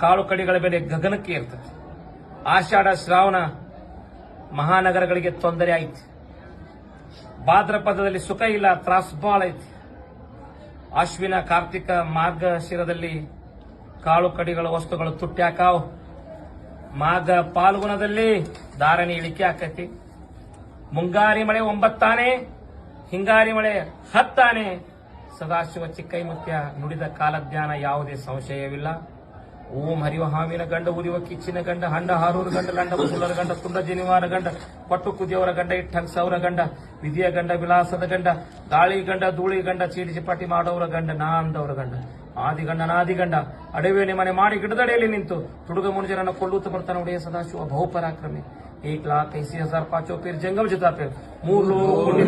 ಕಾಳು ಕಡಿಗಳ ಬೆಲೆ ಗಗನಕ್ಕೆ ಇರ್ತದೆ ಆಷಾಢ, ಶ್ರಾವಣ ಮಹಾನಗರಗಳಿಗೆ ತೊಂದರೆ ಆಯ್ತು. ಭಾದ್ರಪದದಲ್ಲಿ ಸುಖ ಇಲ್ಲ, ತ್ರಾಸ್ ಬಾಳ ಐತಿ. ಅಶ್ವಿನ, ಕಾರ್ತಿಕ ಮಾರ್ಗಶಿರದಲ್ಲಿ ಕಾಳು ಕಡಿಗಳ ವಸ್ತುಗಳು ತುಟ್ಟ್ಯಾಕಾವು ಮಾಘ ಪಾಲ್ಗುಣದಲ್ಲಿ ಧಾರಣೆ ಇಳಿಕೆ ಆಕತಿ. ಮುಂಗಾರಿ ಮಳೆ ಒಂಬತ್ತಾನೆ, ಹಿಂಗಾರಿ ಮಳೆ ಹತ್ತಾನೆ. ಸದಾಶಿವ ಚಿಕ್ಕೈಮುತ್ಯ ನುಡಿದ ಕಾಲಜ್ಞಾನ ಯಾವುದೇ ಸಂಶಯವಿಲ್ಲ. ಓಂ ಹರಿವ ಹಾವಿನ ಗಂಡ ಉರಿವ ಕಿಚ್ಚಿನ ಗಂಡ, ಹಂಡ ಹಾರೂರು ಗಂಡ, ಲಂಡ ಮುಸುಲರ ಗಂಡ ತುಂಡ ಜನಿವಾರ ಗಂಡ, ಪಟ್ಟು ಕುದಿಯವರ ಗಂಡ, ಇಟ್ಟಂಗ್ ಸೌರ ಗಂಡ, ವಿಧಿಯ ಗಂಡ, ವಿಲಾಸದ ಗಂಡ, ಗಾಳಿ ಗಂಡ, ಧೂಳಿ ಗಂಡ ಚೀಡಿಸಿ ಪಟ್ಟಿ ಮಾಡೋರ ಗಂಡ ನಾ ಅಂದವರ ಗಂಡ. ಆದಿಗಂಡ ನಾದಿಗಂಡ ಅಡವೆ ಮನೆ ಮಾಡಿ ಗಿಡದಡೆಯಲ್ಲಿ ನಿಂತು ತುಡುಗ ಮುನುಜರನ್ನು ಕೊಳ್ಳುತ್ತ ಬರ್ತಾನೆ ಒಡೆಯ ಸದಾಶಿವ ಬಹುಪರಾಕ್ರಮಿ एक लाख ऐसी हजार पांचों फिर जंगम जिता फिर मूर लोग पुण्य